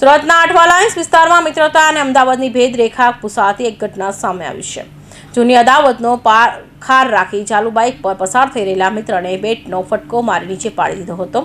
સુરતના આઠવા લાઇન્સ વિસ્તારમાં મિત્રતા અને અમદાવાદની ભેદરેખા પૂસાતી એક ઘટના સામે આવી છે. જૂની અદાવતનો પાર ખાર રાખી ચાલુ બાઇક પર પસાર થઈ રહેલા મિત્રને બેટનો ફટકો મારી નીચે પાડી દીધો હતો.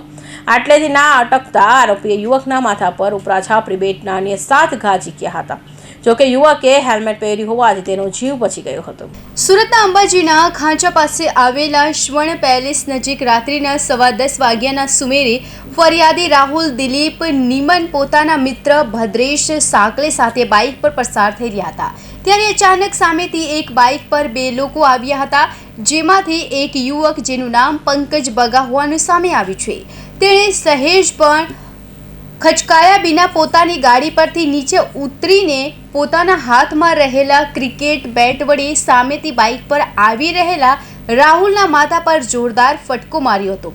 આટલેથી ના અટકતા આરોપીએ યુવકના માથા પર ઉપરા છાપરી બેટના અન્ય સાત ઘા ઝીક્યા હતા. જોકે યુવકે હેલ્મેટ પહેર્યું હોવાથી તેનો જીવ બચી ગયો હતો. સુરતના અંબાજીના ખાંચા પાસે આવેલા સ્વર્ણ પેલેસ નજીક રાત્રિના સવા દસ વાગ્યાના સુમેરે ફરિયાદી રાહુલ દિલીપ, નિમન પોતાના મિત્ર ભદ્રેશ સાંકલે સાથે બાઇક પર પસાર થઈ રહ્યા હતા. ત્યારે અચાનક સામેથી એક બાઇક પર બે લોકો આવ્યા હતા, જેમાંથી એક યુવક જેનું નામ પંકજ બગા હોવાનું સામે આવ્યું છે. તેણે સહેજ પણ ખચકાયા વિના પોતાની ગાડી પરથી નીચે ઉતરીને પોતાના હાથમાં રહેલા ક્રિકેટ બેટ વડે સામેથી બાઇક પર આવી રહેલા રાહુલના માથા પર જોરદાર ફટકો માર્યો હતો.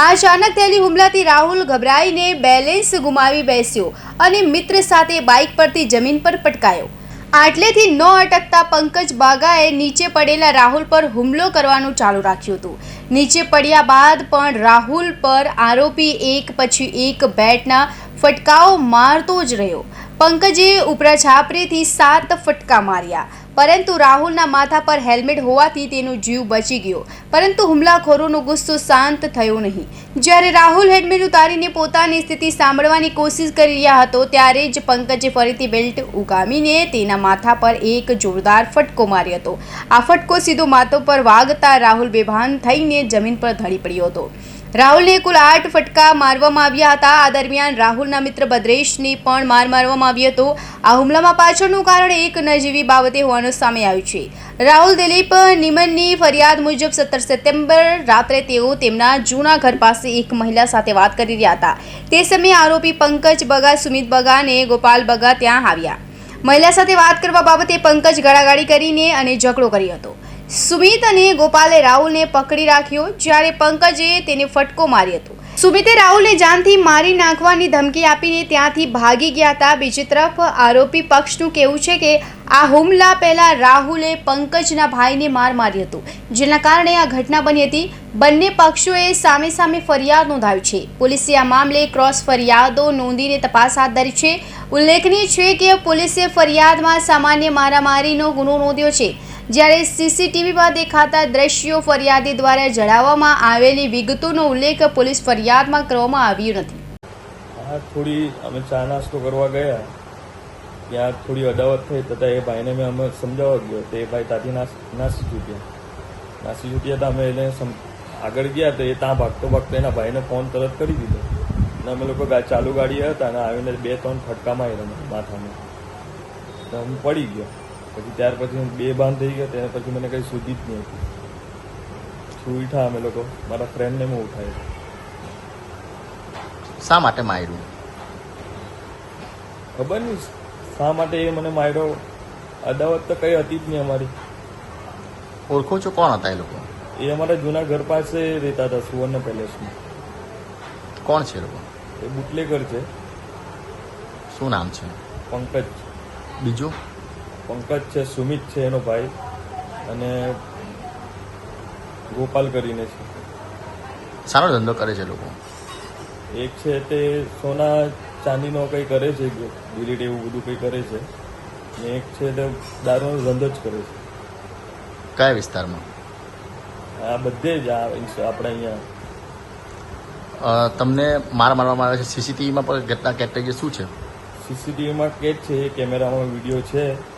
આ અચાનક થયેલી હુમલાથી રાહુલ ગભરાઈને બેલેન્સ ગુમાવી બેસ્યો અને મિત્ર સાથે બાઇક પરથી જમીન પર પટકાયો. આટલેથી ન અટકતા પંકજ બાગાએ નીચે પડેલા રાહુલ પર હુમલો કરવાનું ચાલુ રાખ્યું હતું. નીચે પડ્યા બાદ પણ રાહુલ પર આરોપી એક પછી એક બેટના ફટકાઓ મારતો જ રહ્યો. પંકજે ઉપરા છાપરેથી સાત ફટકા માર્યા. પરંતુ રાહુલના માથા પર હેલ્મેટ હોવાથી તેનો જીવ બચી ગયો. પરંતુ હુમલાખોરોનો ગુસ્સો શાંત થયો નહીં. જ્યારે રાહુલ હેલ્મેટ ઉતારીને પોતાની સ્થિતિ સાંભળવાની કોશિશ કરી રહ્યા હતો, ત્યારે જ પંકજે ફરીથી બેલ્ટ ઉગામીને તેના માથા પર એક જોરદાર ફટકો માર્યો હતો. આ ફટકો સીધો માથો પર વાગતા રાહુલ બેભાન થઈને જમીન પર ધડી પડ્યો હતો. રાહુલને કુલ આઠ ફટકા મારવામાં આવ્યા હતા. આ દરમિયાન રાહુલના મિત્ર ભદ્રેશને પણ માર મારવામાં આવ્યો હતો. આ હુમલામાં પાછળનું કારણ એક નજીવી બાબતે હોવાનું સામે આવ્યું છે. રાહુલ દિલીપ નિમનની ફરિયાદ મુજબ સત્તર સપ્ટેમ્બર રાત્રે તેઓ તેમના જૂના ઘર પાસે એક મહિલા સાથે વાત કરી રહ્યા હતા. તે સમયે આરોપી પંકજ બગા, સુમિત બગા અને ગોપાલ બગા ત્યાં આવ્યા. મહિલા સાથે વાત કરવા બાબતે પંકજ ગાળાગાળી કરીને અને ઝઘડો કર્યો હતો. સુમિત અને ગોપાલે રાહુલને પકડી રાખ્યો, જ્યારે પંકજે તેને ફટકો માર્યો હતો. સુમિતે રાહુલને જાનથી મારી નાખવાની ધમકી આપીને ત્યાંથી ભાગી ગયા હતા. બીજી તરફ આરોપી પક્ષનું કહેવું છે કે આ હુમલા પહેલાં રાહુલે પંકજના ભાઈને માર માર્યો હતો, જેના કારણે આ ઘટના બની હતી. બંને પક્ષોએ સામે સામે ફરિયાદ નોંધાવી છે. પોલીસે આ મામલે ક્રોસ ફરિયાદો નોંધીને તપાસ હાથ ધરી છે. ઉલ્લેખનીય છે કે પોલીસે ફરિયાદમાં સામાન્ય મારામારીનો ગુનો નોંધ્યો છે. જ્યારે સીસીટીવીમાં દેખાતા દ્રશ્યો ફરિયાદી દ્વારા જણાવવામાં આવેલી વિગતોનો ઉલ્લેખ પોલીસ ફરિયાદમાં કરવામાં આવ્યો નથી. થોડી અમે ચા નાસ્તો કરવા ગયા. ત્યાં થોડી અદાવત થઈ તથા એ ભાઈને મેં અમે સમજાવવા ગયો તો ભાઈ તાથી નાસ ચૂક્યા. નાસી છૂટ્યા તો અમે એને આગળ ગયા તો એ ત્યાં ભાગતો ભાગતો એના ભાઈને ફોન તરત કરી દીધો. અને અમે લોકો ચાલુ ગાડી હતા અને આવીને બે ત્રણ ફટકા માર્યા માથામાં. તો હું પડી ગયો. પછી ત્યાર પછી હું બે બાંધ થઈ ગયો તેને પછી મને કંઈ સુધી જ નહીં હતી. છું ઉઠા અમે લોકો મારા ફ્રેન્ડને હું ઉઠાવ્યો શા માટે માર્યું? ખબર નહીં શા માટે એ મને માર્યો? અદાવત તો કઈ હતી જ નહીં અમારી. ઓળખો છો કોણ હતા એ લોકો? એ અમારા જૂના ઘર પાસે રહેતા હતા સુવર્ણ પેલેસમાં કોણ છે લોકો? એ બુટલેગર છે. શું નામ છે? પંકજ. બીજું? પંકજ છે સુમિત છે એનો ભાઈ અને ગોપાલ કરીને છે. સારો ધંધો કરે છે લોકો? એક છે તે સોના ચાંદીનો કંઈ કરે છે ગિરીટ એવું બધું કંઈ કરે છે. ને એક છે તે દારૂનો ધંધો જ કરે છે. કયા વિસ્તારમાં? આ બધે જ આ આપણે અહીંયા. તમને માર મારવામાં આવે છે સીસીટીવીમાં પણ ઘટના કેટેગરી શું છે? સીસીટીવીમાં કેદ છે કેમેરામાં વીડિયો છે.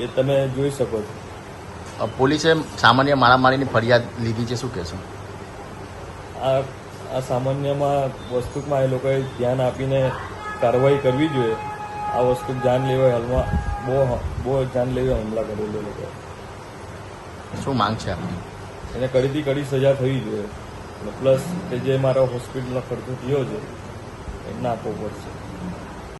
એ તમે જોઈ શકો છો. પોલીસે સામાન્ય મારામારીની ફરિયાદ લીધી છે શું કહેશો? આ આ સામાન્યમાં વસ્તુમાં એ લોકોએ ધ્યાન આપીને કાર્યવાહી કરવી જોઈએ. આ વસ્તુ જાન લેવા હાલમાં બહુ બહુ જાન લેવા હુમલા કરેલો લોકો શું માંગ છે આપની? એને કડીથી કડી સજા થવી જોઈએ. પ્લસ કે જે મારો હોસ્પિટલનો ખર્ચો થયો છે એ આપવો પડશે.